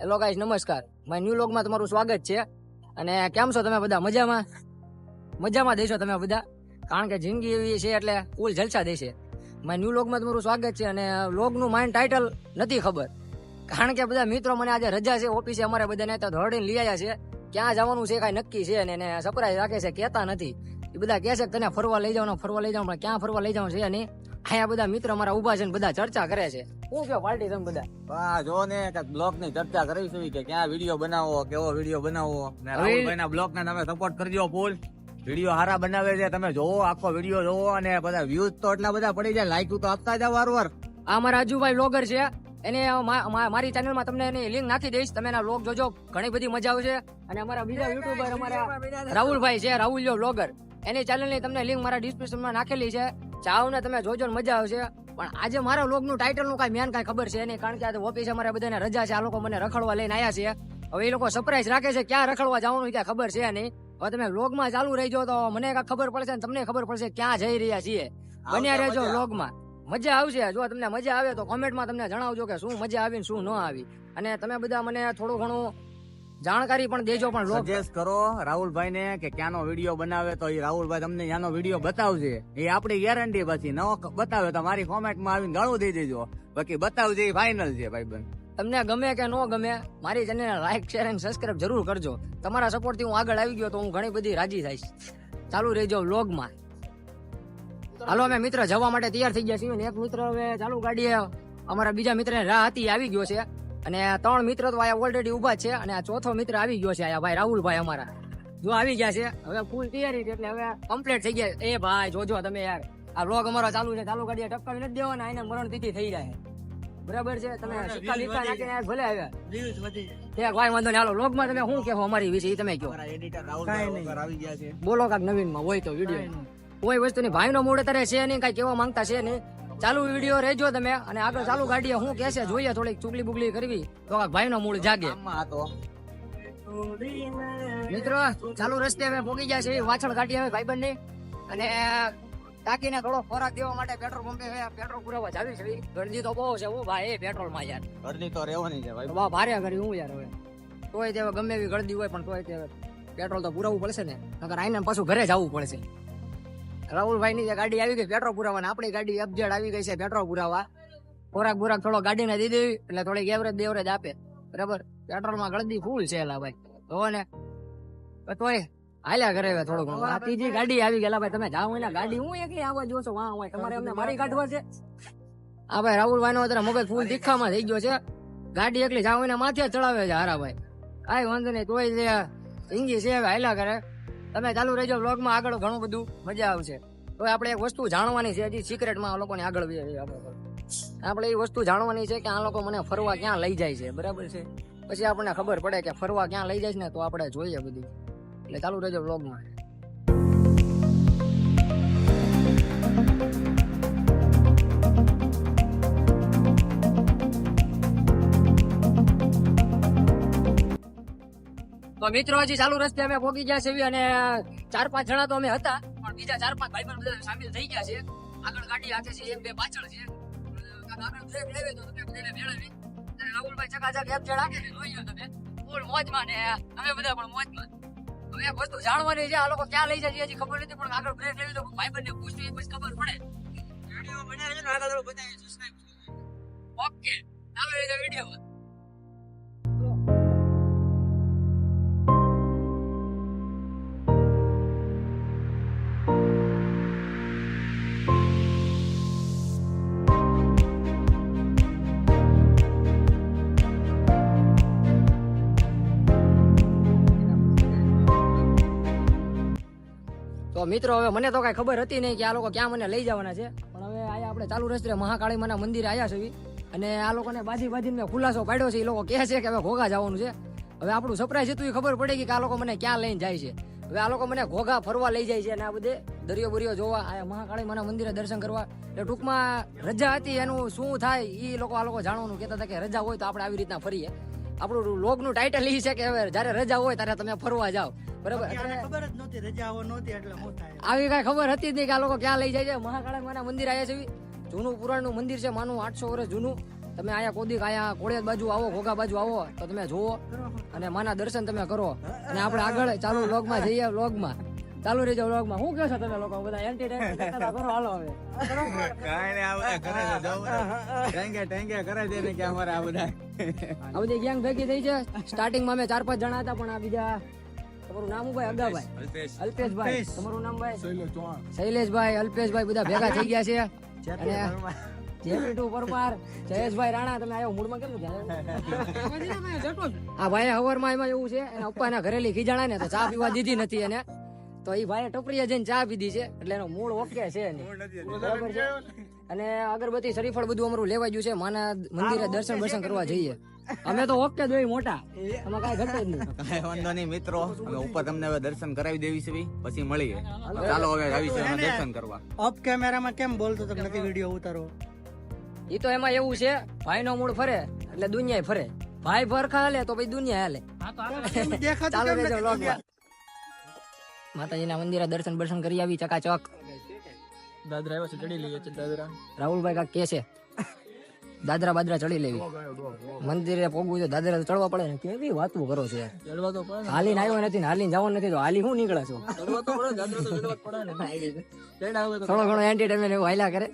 Hello guys નમસ્કાર. My new લોગમાં તમારું સ્વાગત છે. અને કેમ છો તમે બધા? મજામાં? મજામાં દેશો તમે બધા? કારણ કે જિંદગી એવી છે એટલે કુલ જલસા દેશે. માય ન્યુ લોગમાં તમારું સ્વાગત છે અને લોગનું માઇન્ડ ટાઇટલ નથી ખબર. કારણ કે બધા મિત્રો મને આજે રજા છે, ઓફિસે અમારે બધાને તો ધોરડીને લઈ આવ્યા છે. ક્યાં જવાનું છે, કાંઈ નક્કી છે અને એને સરપ્રાઈઝ રાખે છે, કહેતા નથી. એ બધા કહે છે તને ફરવા લઈ જવાનો ફરવા લઈ જવાનું પણ ક્યાં ફરવા લઈ જવાનું છે નહીં અહીંયા બધા મિત્રો મારા ઊભા છે ને બધા ચર્ચા કરે છે. શું કે પાર્ટી તમે બધા? આ જો ને બ્લોગની ચર્ચા કરીશું કે ક્યાં વીડિયો બનાવો કેવો વીડિયો બનાવો. ને રાહુલભાઈ ના બ્લોગ ને તમે સપોર્ટ કરજો ફૂલ. વીડિયો સારા બનાવે છે તમે જોવો આખો વીડિયો જોવો અને બધા વ્યૂઝ તો એટલા બધા પડી જાય લાઈક તો આપતા જાવ વારવાર. આ મારા અજુભાઈ બ્લોગર છે. એને મારી ચેનલમાં તમને એની લિંક નાખી દઈશ તમે એના બ્લોગ જોજો. ઘણી બધી મજા આવશે. અને અમારા બીજા યુટ્યુબર અમારા રાહુલભાઈ છે રાહુલ જો બ્લોગર એની ચેનલની તમને લિંક મારા ડિસ્ક્રિપ્શનમાં નાખેલી છે. ચાવ ને તમે જોજો ને મજા આવશે. પણ આજે મારા લોગનું ટાઇટલનું કાંઈ મેન કાંઈ ખબર છે નહીં કારણ કે આજે ઓફિસ અમારે બધાને રજા છે આ લોકો મને રખડવા લઈને આવ્યા છે. હવે એ લોકો સરપ્રાઈઝ રાખે છે ક્યાં રખડવા જવાનું ક્યાં ખબર છે નહીં. હવે તમે વ્લોગમાં ચાલુ રહીજો તો મને કાંઈ ખબર પડશે ને તમને ખબર પડશે ક્યાં જઈ રહ્યા છીએ. બન્યા રહેજો વ્લોગમાં. મજા આવશે. જો તમને મજા આવે તો કોમેન્ટમાં તમને જણાવજો કે શું મજા આવી ને શું ન આવી. અને તમે બધા મને થોડું ઘણું જાણકારી પણ દેજો પણ સજેસ્ટ કરો રાહુલભાઈ ને કે ક્યાંનો વીડિયો બનાવે તો એ રાહુલભાઈ તમને ત્યાંનો વીડિયો બતાવશે એ આપણી ગેરંટી પછી નવો બતાવે તો મારી કોમેન્ટમાં આવીને ગાળું દઈ દેજો. બાકી બતાવજે એ ફાઇનલ છે ભાઈ તમને ગમે કે ન ગમે મારી ચેનલને લાઈક શેર અને સબસ્ક્રાઇબ જરૂર કરજો. તમારા સપોર્ટથી હું આગળ આવી ગયો તો હું ઘણી બધી રાજી થઈશ. ચાલુ રહેજો વ્લોગમાં હાલો અમે મિત્ર જવા માટે તૈયાર થઈ ગયા છીએ એક મિત્ર હવે ચાલુ ગાડીએ અમારા બીજા મિત્રને રાહ હતી આવી ગયો છે. અને ત્રણ મિત્ર તો આયા ઓલરેડી ઊભા છે અને આ ચોથો મિત્ર આવી ગયો છે આયા ભાઈ રાહુલભાઈ અમારા. જો આવી ગયા છે હવે ફૂલ તૈયારી છે એટલે હવે કમ્પ્લીટ થઈ ગયા. એ ભાઈ જોજો તમે યાર. આ વ્લોગ અમારો ચાલુ છે ચાલુ ગાડીએ ટપકાવી નથી દેવાના એને મરણ તિથિ થઈ જાય. બરાબર છે? તમે સિક્કા બિક્કા નાખીને આ ભલે આવ્યા તે કોઈ વાંધો નહીં. હાલો વ્લોગમાં તમે શું કહેવો અમારી વિશે? એ તમે કહો. એડિટર રાહુલભાઈ આવી ગયા છે. બોલો કાક નવીનમાં હોય તો વીડિયો કોઈ વસ્તુની ભાઈનો મૂડ અત્યારે છે નહીં કઈ કેવા માંગતા છે નહીં? ચાલુ વીડિયો રેજો તમે અને આગળ ચાલુ ગાડીએ હું કહેશે જોઈએ થોડીક ચુગલી બુગલી કરવી. તો ભાઈ ભાઈનો મૂળ જાગે. મિત્રો ચાલુ રસ્તે અમે પોગી ગયા છે વાછળ ગાડી હવે ભાઈબંધની અને ટાંકીને થોડો ખોરાક દેવા માટે પેટ્રોલ પંપે પેટ્રોલ પુરાવા જાવી છે ગરદી તો બહુ છે હું ભાઈ પેટ્રોલમાં યાર. ઘરની તો રહેવાની છે ભાઈ. બા ભારે કરી હું યાર હવે. તોય તે ગમે એવી ગળદી હોય પણ તોય તે પેટ્રોલ તો પુરાવવું પડશે ને. નકર આઈને પાછું ઘરે જવું પડશે. રાહુલભાઈ ની જે ગાડી આવી ગઈ, પેટ્રોલ પુરાવા આપણી ગાડી અપજેડ આવી ગઈ છે, પેટ્રોલ પુરાવા ખોરાક બોરાક થોડો ગાડીને દઈ દેવી એટલે થોડીક એવરેજ બેવરેજ આપે. બરાબર? પેટ્રોલમાં ગળદી ફૂલ છે એલા ભાઈ. તો ને. તોય હાલ્યા હવે થોડું ઘણું. આ ત્રીજી ગાડી આવી ગયેલા ભાઈ, તમે જાઓ એના ગાડી. હું એકલી આવવા જોશો વાહ હોય તમારે અમને મારી કાઢવા છે? આ ભાઈ રાહુલભાઈ નો અત્યારે મગજ ફૂલ તીખામાં થઈ ગયો છે. ગાડી એકલી જાઓ એના માથે ચડાવે છે હારા ભાઈ. કાંઈ વાંધો નહીં, તોય જે ઇંગી છે, હાલ્યા કરે. તમે ચાલુ રહેજો બ્લોગમાં આગળ ઘણું બધું મજા આવશે. તો આપણે એક વસ્તુ જાણવાની છે હજી સિક્રેટમાં આ લોકોને આગળ આપણે એ વસ્તુ જાણવાની છે કે આ લોકો મને ફરવા ક્યાં લઈ જાય છે, બરાબર છે? પછી આપણને ખબર પડે કે ફરવા ક્યાં લઈ જાય છે ને તો આપણે જોઈએ બધું. એટલે ચાલુ રહેજો બ્લોગમાં તો મિત્રો હજી ચાલુ રસ્તે અમે પહોંચી ગયા છે અને ચાર પાંચ જણા તો અમે હતા પણ બીજા ચાર પાંચ ભાઈ બધા સામેલ થઈ ગયા છે. આગળ ગાડી હાથે છે એક બે પાછળ છે. આગળ બ્રેક લેવે તો તમે બધાને મેળવી? અને રાહુલભાઈ ચકાચક એપ જે રાખે ને જોઈ ગયો તમે. ફૂલ મોજમાં ને અમે બધા પણ મોજમાં. હવે વસ્તુ જાણવાની છે આ લોકો ક્યાં લઈ જાય હજી ખબર નથી પણ આગળ બ્રેક લેવી તો ભાઈ બંને પૂછવી પછી ખબર પડે. વીડિયો બનાવે છે ને આગળ બતાવી સબસ્ક્રાઇબ ઓકે. ચાલો એ વીડિયો તો મિત્રો, હવે મને તો કઈ ખબર હતી નહીં કે આ લોકો ક્યાં મને લઈ જવાના છે. પણ હવે આયા આપણે ચાલુ રસ્તે મહાકાળી માના મંદિરે આવ્યા છે અને આ લોકોને બાજી બાજી મેં ખુલાસો પાડ્યો છે એ લોકો કહે છે કે હવે ઘોઘા જવાનું છે. હવે આપણું સરપ્રાઈઝ હતું એ ખબર પડે કે આ લોકો મને ક્યાં લઈને જાય છે. હવે આ લોકો મને ઘોઘા ફરવા લઈ જાય છે અને આ બધે દરિયો બરિયો જોવા, આ મહાકાળી માના મંદિરે દર્શન કરવા. એટલે ટૂંકમાં રજા હતી, એનું શું થાય એ લોકો આ લોકો જાણવાનું, કહેતા હતા કે રજા હોય તો આપણે આવી રીતના ફરીએ. આપણું લોગનું ટાઇટલ એ છે કે હવે જ્યારે રજા હોય ત્યારે તમે ફરવા જાઓ. બરાબર. ખબર જ નહોતી રજાઓ નહોતી એટલે શું થાય? આવી કઈ ખબર હતી જ નહીં કે આ લોકો ક્યાં લઈ જાય છે? મહાકાળી માના મંદિર આવ્યા છે જૂનું પુરાણનું મંદિર છે માનું આઠસો વર્ષ જૂનું. તમે અહીંયા કોદીક અહીંયા કોળિયાદ બાજુ આવો ઘોઘા બાજુ આવો તો તમે જુઓ. અને માના દર્શન તમે કરો. અને આપણે આગળ ચાલુ લોગમાં જઈએ વ્લોગમાં. ચાલુ રહેજો વ્લોગમાં. શું કહો છો તમે લોકો? બધા એન્ટરટેનમેન્ટ કરો હાલો હવે. કાંઈ નહીં, આ બધા કરે છે, જો બધા. ટેંગે ટેંગે કરે છે ને કે અમારે આ બધા. આ બધી ગેંગ ભેગી થઈ છે. સ્ટાર્ટિંગમાં અમે ચાર પાંચ જણા હતા પણ આ બીજા તમારું નામ ભાઈ અગાભાઈ અલ્પેશભાઈ તમારું નામ ભાઈ? શૈલેષભાઈ અલ્પેશભાઈ બધા ભેગા થઈ ગયા છે. અને પરમાર. જયેશભાઈ રાણા તમે આવ્યો મૂળમાં કેમ નથી આ ભાઈ હવરમાં એમાં એવું છે એના પપ્પાના ઘરેલી ખીજાણા ને તો ચા પીવા દીધી નથી એને. તો એ ભાઈ ટપરીએ જઈને ચા પીધી છે એટલે એનો મૂળ ઓકે છે. બરાબર છે? અને અગરબત્તી શરીફળ બધું અમારું લેવાઈ ગયું છે માના મંદિરે દર્શન દર્શન કરવા જઈએ. અમે તો ઓકે જોઈ મોટા. અમે કાઈ ઘટે જ નહીં. કાઈ વાંધો નહીં મિત્રો. અમે ઉપર તમને હવે દર્શન કરાવી દેવી છે પછી મળીએ. ચાલો હવે આવી છે દર્શન કરવા. ઓફ કેમેરામાં કેમ બોલતો તો નથી વીડિયો ઉતારો એ તો એમાં એવું છે ભાઈ નો મૂળ ફરે એટલે દુનિયા ફરે. ભાઈ ભરખા હાલે તો પછી દુનિયા હાલે. ચાલો રેજો રહેજો માતાજીના મંદિરે દર્શન દર્શન કરી આવી ચકાચક. દાદરા આવ્યા છે ચડી લઈએ છે દાદરા. રાહુલભાઈ કાક કે છે. દાદરા બાદરા ચડી લેવી. મંદિરે પોગવું તો દાદરા ચડવા પડે ને. કેવી વાતું કરો છો યાર? ચડવા તો પડે ને. હાલીને આવ્યો નથી ને હાલીને જવાનું નથી તો હાલી હું નીકળે છો? ચડવા તો પડે દાદરા તો ચડવા જ પડે ને. ચડ્યા હવે તો થોડો ઘણો એન્ટરટેનમેન્ટ એવું હાલ્યા કરે.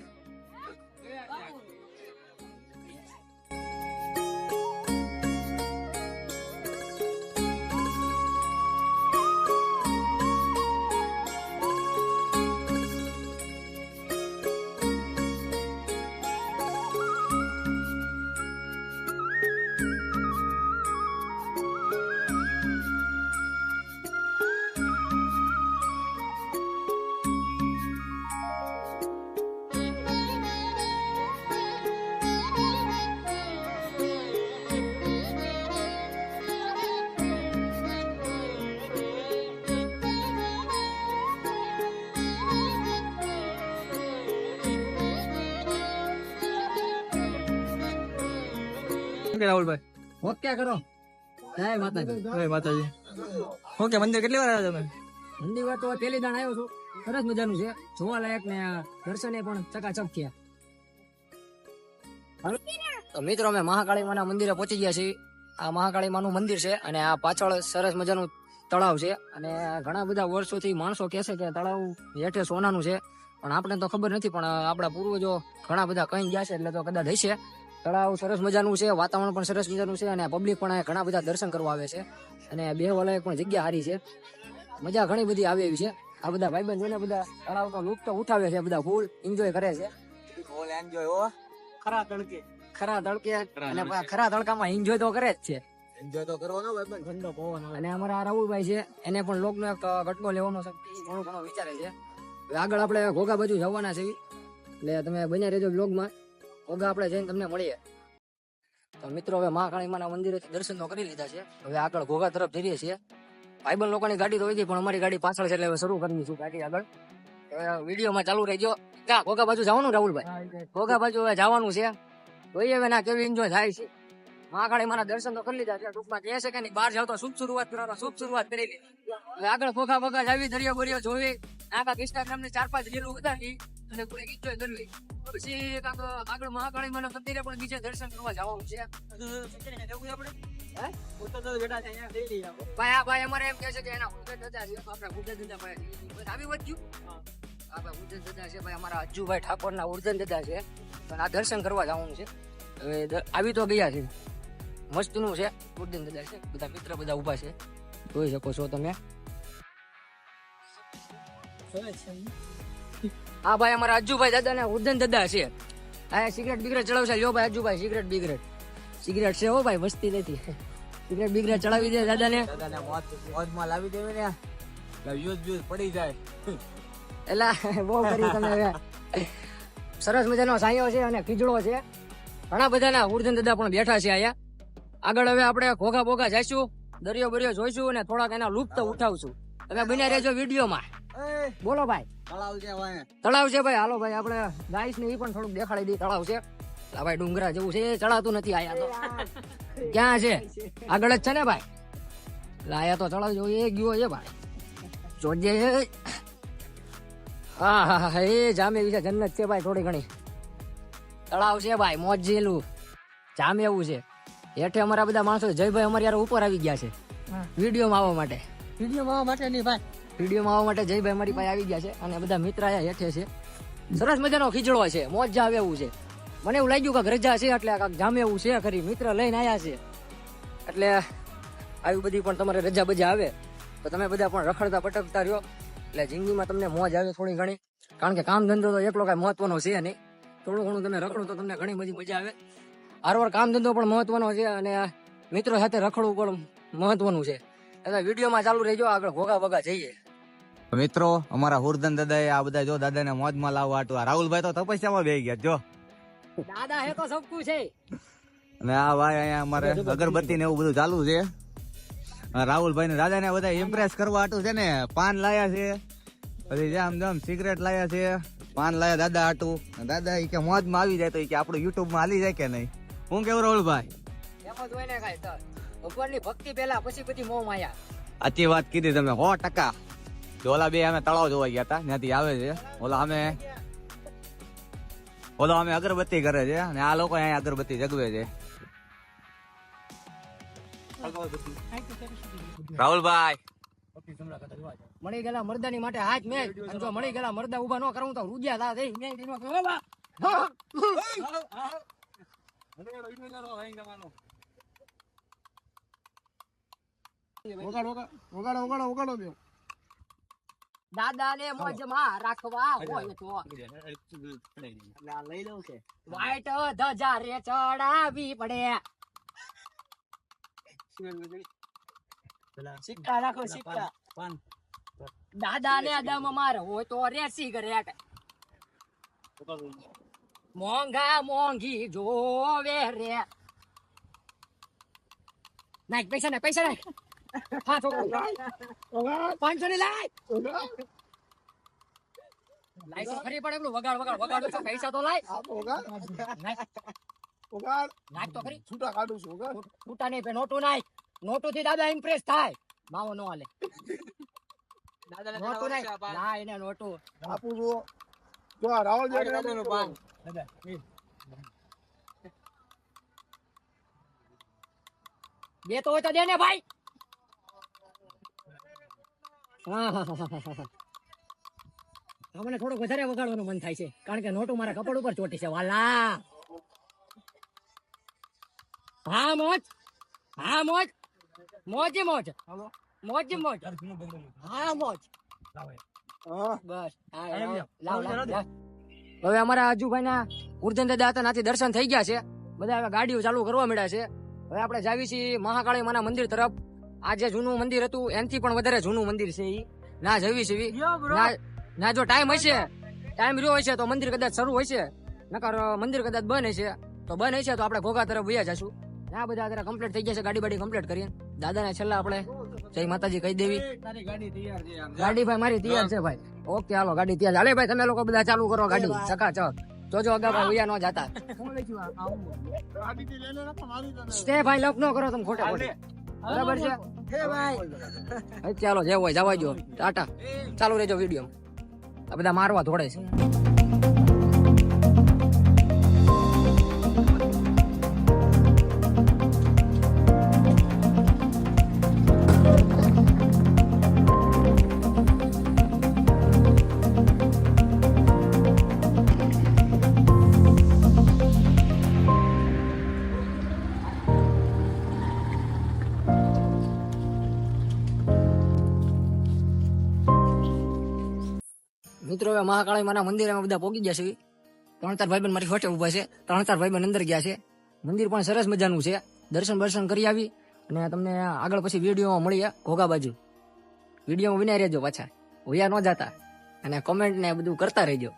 રાહુલભાઈ ઓકે કરો. જય માતાજી. જય માતાજી. ઓકે મંદિર કેટલી વાર આવ્યા તમે? મંદિર વાર તો પેલી દાણ આવ્યો છું. સરસ મજાનું છે. જોવા લાયક ને દર્શને પણ ચકાચક થયા તો મિત્રો અમે મહાકાળી માના મંદિરે પહોંચી ગયા છીએ. આ મહાકાળી માનું મંદિર છે અને આ પાછળ સરસ મજાનું તળાવ છે. અને ઘણા બધા વર્ષોથી માણસો કહે છે કે તળાવ હેઠે સોનાનું છે. પણ આપણે તો ખબર નથી પણ આપણા પૂર્વજો ઘણા બધા કઈ ગયા છે એટલે તો કદાચ હશે. તળાવ સરસ મજાનું છે વાતાવરણ પણ સરસ મજાનું છે અને પબ્લિક પણ ઘણા બધા દર્શન કરવા આવે છે અને બે વાલાએ પણ જગ્યા સારી છે. મજા ઘણી બધી આવે એવી છે. આ બધા ભાઈબંધ જોઈને બધા તળાવ તો લુપ્ત ઉઠાવે છે બધા ફૂલ એન્જોય કરે છે. ફૂલ એન્જોય હો. ખરા તડકે. ખરા તડકે અને ખરા તડકામાં એન્જોય તો કરે જ છે. એન્જોય તો કરવાનો ભાઈ ઠંડો પવન અને અમારા આ રાહુલભાઈ છે એને પણ લોકનો એક ઘટકો લેવાનો ઘણો વિચારે છે. આગળ આપણે ઘોઘા બાજુ જવાના છે. એટલે તમે બન્યા રહેજો બ્લોગમાં ઘોઘા આપણે જઈને તમને મળીએ. તો મિત્રો હવે મહાકાળી માના મંદિરે દર્શન તો કરી લીધા છે. હવે આગળ ઘોઘા તરફ જઈએ છીએ. ભાઈબંધ લોકોની ગાડી તો હોય ગઈ પણ અમારી ગાડી પાછળ છે એટલે હવે શરૂ કરવી છું ગાડી આગળ. વિડીયોમાં ચાલુ રહેજો. ક્યાં? ઘોઘા બાજુ જવાનું રાહુલભાઈ? ઘોઘા બાજુ હવે જવાનું છે. જોઈએ હવે ના કેવી એન્જોય થાય છે. મહાકાળી માના દર્શન તો કરી લીધા છે. ટૂંકમાં કહે છે કે બહાર જાવ તો શુભ શરૂઆત કરવાનો શુભ શરૂઆત કરી લીધી હવે આગળ ફોખા ફોખા જાવી દરિયો બરિયો જોવી. આખા ઇન્સ્ટાગ્રામ ને ચાર પાંચ રીલ ઉતારી અને કોઈ એન્જોય કરવી પછી કાંક આગળ મહાકાળી માના મંદિરે પણ બીજે દર્શન કરવા જવાનું છે. હે? ભાઈ આ ભાઈ અમારે એમ કહે છે કે એના ઉર્જન દાદા છે. આપણા ઉર્જન દાદા ભાઈ આવી વધ્યું આ ભાઈ ઉર્જન દાદા છે. ભાઈ અમારા અજ્જુભાઈ ઠાકોરના ઉર્જન દાદા છે. પણ આ દર્શન કરવા જવાનું છે. હવે આવી તો ગયા છે. મસ્તનું છે. ઉર્જન દાદા છે. બધા મિત્ર બધા ઊભા છે. જોઈ શકો છો તમે. હા ભાઈ અમારા અજુભાઈ દાદા ને ઉર્જન દાદા છે. આ સિગરેટ બિગરેટ ચડાવશે. લ્યો ભાઈ અજુભાઈ સિગરેટ બિગરેટ. સિગરેટ છે હો ભાઈ વસ્તી નથી. સિગરેટ બિગરેટ ચડાવી દે દાદા ને મોજ મોજમાં લાવી દેવી ને. યુઝ યુઝ પડી જાય. એલા બહુ કરી તમે સરસ મજાનો સાયો છે અને ખીજડો છે. ઘણા બધાના ઉર્જન દાદા પણ બેઠા છે અહીંયા. આગળ હવે આપણે ઘોઘા બોઘા જઈશું. દરિયો બરિયો જોઈશું અને થોડાક એના લુપ્ત ઉઠાવશું. તમે બન્યા રહેજો વિડીયોમાં. બોલો ભાઈ. તળાવ છે. તળાવ છે ભાઈ. હાલો ભાઈ આપણે ગાઈસ ને એ પણ થોડુંક દેખાડી દઈએ. તળાવ છે. આ ભાઈ ડુંગરા જેવું છે. એ ચડાતું નથી આયા તો. ક્યાં છે? આગળ જ છે ને ભાઈ? લાયા આયા તો ચડાવ જેવું એ ગયો છે ભાઈ. જોજે. હા હા હા એ જામે વિશે જન્નત છે ભાઈ થોડી ઘણી. તળાવ છે ભાઈ. મોજ જેલું. જામે એવું છે. હેઠે અમારા બધા માણસો જયભાઈ અમારી યાર ઉપર આવી ગયા છે. વીડિયો માં આવવા માટે. વીડિયો માં માટે નહીં ભાઈ. વિડીયોમાં આવવા માટે જયભાઈ અમારી પાસે આવી ગયા છે અને બધા મિત્ર અહીંયા હેઠે છે. સરસ મજાનો ખીચડો છે, મોજ આવે એવું છે. મને એવું લાગ્યું કે રજા છે એટલે કાંઈક જામે એવું છે, ખરી. મિત્ર લઈને આવ્યા છે. એટલે આવી બધી પણ તમારે રજા બજા આવે. તો તમે બધા પણ રખડતા પટકતા રહ્યો. એટલે જિંદગીમાં તમને મોજ આવે થોડી ઘણી. કારણ કે કામ ધંધો તો એકલો કાંઈ મહત્વનો છે નહીં. થોડું ઘણું તમે રખડો તો તમને ઘણી બધી મજા આવે. હારવાર કામ ધંધો પણ મહત્વનો છે અને મિત્રો સાથે રખડવું પણ મહત્વનું છે. એટલે વિડીયોમાં ચાલુ રહેજો, આગળ ભોગા ભોગા જઈએ. મિત્રો અમારા હુરદન દાદાએ આ બધા જો દાદાને મોજમાં લાવવા હતું રાહુલભાઈ તો તપસ્યામાં બેહી ગયા જો. દાદા હે તો સબકુ છે અને આ ભાઈ અહીંયા અમારે અગરબત્તી ને એવું બધું ચાલુ છે. રાહુલભાઈ ને દાદા ને બધા ઇમ્પ્રેસ કરવા હતું છે ને. પાન લાયા છે. પછી જામ જામ સિગરેટ લાયા છે. પાન લાયા દાદા હાટું. દાદા એ કે મોજમાં આવી જાય તો એ કે આપણું યુટ્યુબમાં હાલી જાય કે નહીં. હું કેવું રાહુલભાઈ? એમ જ હોય ને કાંઈ ભગવાનની ભક્તિ પહેલા પછી બધી મોહ માયા. સાચી વાત કીધી તમે સો ટકા. તો ઓલા બે અમે તળાવ જોવા ગયા હતા ત્યાંથી આવે છે ઓલા અમે ઓલો અમે અગરબત્તી કરે છે અને આ લોકો અહીંયા અગરબત્તી જગવે છે રાહુલભાઈ મળી ગયેલા મરદાની માટે હાથ મેં અને જો મળી ગયેલા મરદા ઊભા ન કરું તો રૂજ્યા થા દઈ મેં ઓગાડો ઓગાડો "ઓ બા." દાદાને મોજમાં રાખવા હોય તો. લઈ લઉં છે. વાઈટ ધજા રે ચડાવી પડે. સિક્કા રાખો સિક્કા. દાદા ને દમ માર હોય તો રે સિગરેટ મોંઘા મોંઘી જોવે રે. નાખ પૈસા નાખ પૈસા નાખ. હા છોકરા પાંચસો ની લાય લાય તો ખરી પડે વગાડ વગાડ વગાડ તો પૈસા તો લાય નાખ નાખ તો ખરી છૂટા કાઢું છું છૂટા નહીં નોટું નાખ નોટું થી દાદા ઇમ્પ્રેસ થાય માવો નો હાલે નોટું નહીં ના એને નોટું બે તો હોય તો દે ને ભાઈ હા, હા, હા, હા, હા. હા, મને થોડુંક વધારે વગાડવાનું મન થાય છે. કારણ કે નોટું મારા કપડ ઉપર ચોટી છે. વાલા! હા મોજ? હા મોજ? મોજ મોજ. મોજ મોજ. હા મોજ. બસ. હવે અમારા આજુભાઈ ના ઉર્જન દાદા હતા નાથી દર્શન થઈ ગયા છે. બધા હવે ગાડીઓ ચાલુ કરવા મળ્યા છે. હવે આપણે જાવી છીએ મહાકાળી માના મંદિર તરફ. આ જે જૂનું મંદિર હતું એનથી પણ વધારે જૂનું મંદિર છે ઈ. ના જવી છે ના જો ટાઈમ હશે ટાઈમ રહ્યો હશે તો મંદિર કદાચ શરૂ હશે. નકર મંદિર કદાચ બંધ હશે તો બંધ હશે તો આપણે ઘોઘા તરફ વયા જશું. ના આ બધા અત્યારે કમ્પ્લીટ થઈ ગયા છે ગાડી બાડી કમ્પ્લીટ કરીએ. દાદાને છેલ્લા આપણે જય માતાજી કહી દેવી. ગાડી તૈયાર છે આમ. ગાડી ભાઈ મારી તૈયાર છે ભાઈ. ઓકે હાલો ગાડી તૈયાર હાલે ભાઈ તમે લોકો બધા ચાલુ કરો ગાડી. ચકાચક જોજો અગા ભાઈ ઉયા ન જાતા. સ્ટે ભાઈ લપ ન કરો તમે ખોટા ખોટી. બરાબર છે? ભાઈ. ચાલો જે હોય જવા જો. ટાટા. ચાલુ રહેજો વીડિયો આ બધા મારવા ધોડે છે. મિત્રો, હવે મહાકાળી માના મંદિર અમે બધા પોગી ગયા છે. ત્રણ ચાર ભાઈબંધ મારી ફોટે ઊભા છે. ત્રણ ચાર ભાઈબંધ અંદર ગયા છે. મંદિર પણ સરસ મજાનું છે. દર્શન બર્શન કરી આવી અને તમને આગળ પછી વિડીયોમાં મળીએ ઘોઘા બાજુ. વિડીયોમાં વિના રહેજો પાછા. હોયા ન જાતા. અને કોમેન્ટ ને બધું કરતા રહેજો.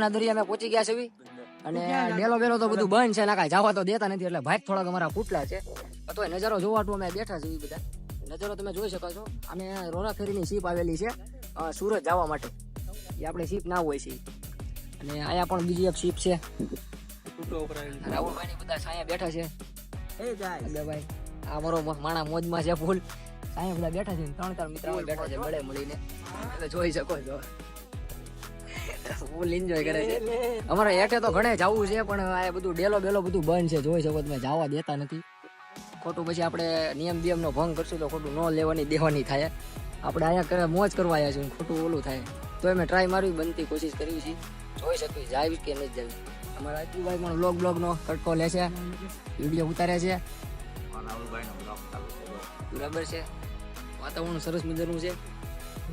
ફાઇનલી અમે પહોંચી ગયા છે અને ડેલો બેલો તો બધું બંધ છે ના કાંઈ જવા તો દેતા નથી એટલે ભાઈ થોડાક અમારા ફૂટલા છે. તો નજારો જોવાટું અમે બેઠા છીએ બધા. નજારો તમે જોઈ શકો છો. અને રોરાફેરીની સીપ આવેલી છે સુરત જવા માટે. એ આપણે સીપ ના હોય છે અને અહીંયા પણ બીજી એક સીપ છે. રાહુલભાઈ બધા સાયા બેઠા છે. ભાઈ આ મારો મ- માણા મોજમાં છે ફૂલ. સાયા બધા બેઠા છે ત્રણ ચાર મિત્રો બેઠા છે મળે મળીને. જોઈ શકો છો. ફૂલ એન્જોય કરે છે. અમારે હેઠે તો ઘણે જવું છે પણ આ બધું ડેલો બેલો બધું બંધ છે જોઈ શકો તમે જવા દેતા નથી. ખોટું પછી આપણે નિયમ નિયમનો ભંગ કરશું તો ખોટું ન લેવાની દેવાની થાય. આપણે અહીંયા કરે મોજ કરવા આવ્યા છીએ ખોટું ઓલું થાય. તો અમે ટ્રાય મારવી બનતી કોશિશ કરી છે. જોઈ શકવી જાય કે નહીં જાય અમારા અજુભાઈ પણ બ્લોગ બ્લોગ નો કટકો લે છે વીડિયો ઉતારે છે. બરાબર છે. વાતાવરણ સરસ મજાનું છે.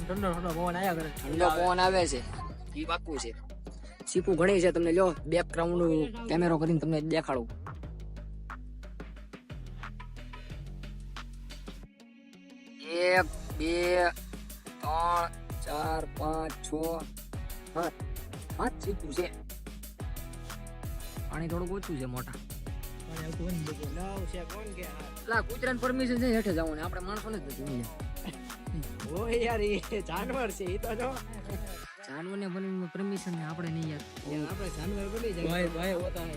ઠંડો ઠંડો પવન આવ્યા કરે. ઠંડો પવન આવે છે. ઈ પાકું છે. સીપું ઘણી છે. તમને લ્યો બેકગ્રાઉન્ડ કેમેરો કરીને તમને દેખાડું. એક, બે, ત્રણ, ચાર, પાંચ, છ, સાત. પાંચ સીપું છે. પાણી થોડુંક ઓછું છે મોટા. કૂતરાની પરમિશન છે હેઠે જવાનું. આપણે માણસો ને નથી ઓ યાર, એ જાનવર છે. એ તો જો. જાનવર ને પરમિશન ને આપણે નહીં યાર આપણે જાનવર બની જાય. ભાઈ ભાઈ હોતા હે.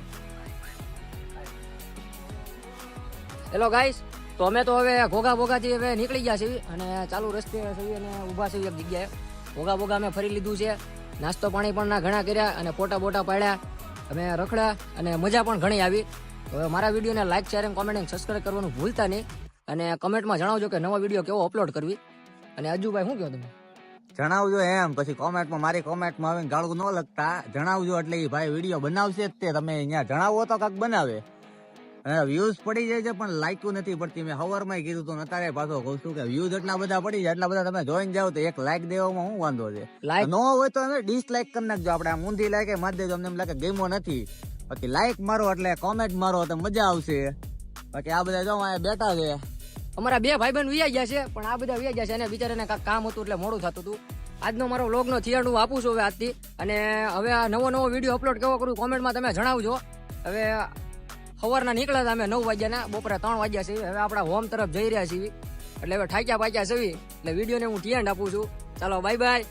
હેલો ગાઈસ તો અમે તો હવે ઘોઘા ભોગાથી હવે નીકળી ગયા છીએ અને ચાલુ રસ્તે છીએ અને ઊભા છીએ એક જગ્યાએ. ઘોઘા ભોગા અમે ફરી લીધું છે. નાસ્તો પાણી પણ ના ઘણા કર્યા અને ફોટા બોટા પાડ્યા. અમે રખડ્યા અને મજા પણ ઘણી આવી. હવે મારા વિડીયોને લાઈક શેર એન્ડ કોમેન્ટ અને સબસ્ક્રાઈબ કરવાનું ભૂલતા નહીં. અને કમેન્ટમાં જણાવજો કે નવો વીડિયો કેવો અપલોડ કરવી. અને અજુભાઈ શું કહો તમે? જણાવજો એમ. પછી કોમેન્ટમાં મારી કોમેન્ટમાં આવીને ગાળું ન લગતા જણાવજો એટલે એ ભાઈ વીડિયો બનાવશે જ તે. તમે અહીંયા જણાવો તો કાંક બનાવે. અને વ્યૂઝ પડી જાય છે પણ લાઈકું નથી પડતી. મેં હવારમાં કીધું તો અત્યારે પાછો કહું છું કે વ્યૂઝ એટલા બધા પડી જાય એટલા બધા તમે જોઈને જાવ તો એક લાઈક દેવામાં શું વાંધો છે? લાઈક ન હોય તો તમે ડિસલાઈક કરી નાખજો. આપણે આ ઊંધી લાઈક મારી દેજો. અમને એમ લાગે ગેમો નથી. બાકી લાઈક મારો એટલે કોમેન્ટ મારો તો મજા આવશે. બાકી આ બધા જો અહીંયા બેઠા છે. અમારા બે ભાઈ બહેન વિયા ગયા છે, પણ આ બધા વિયા ગયા છે અને બિચારાને કાંઈક કામ હતું એટલે મોડું થતું હતું. આજનો મારો વ્લોગનો થિયેટર હું આપું છું હવે આજથી. અને હવે આ નવો નવો વીડિયો અપલોડ કેવો કરું કોમેન્ટમાં તમે જણાવજો. હવે સવારના નીકળ્યા હતા અમે નવ વાગ્યાના, બપોરે ત્રણ વાગ્યા છે. હવે આપણા હોમ તરફ જઈ રહ્યા છીએ. એટલે હવે ઠાક્યા પાક્યા છે એટલે વિડીયોને હું ટિયાંડ આપું છું. ચાલો બાય બાય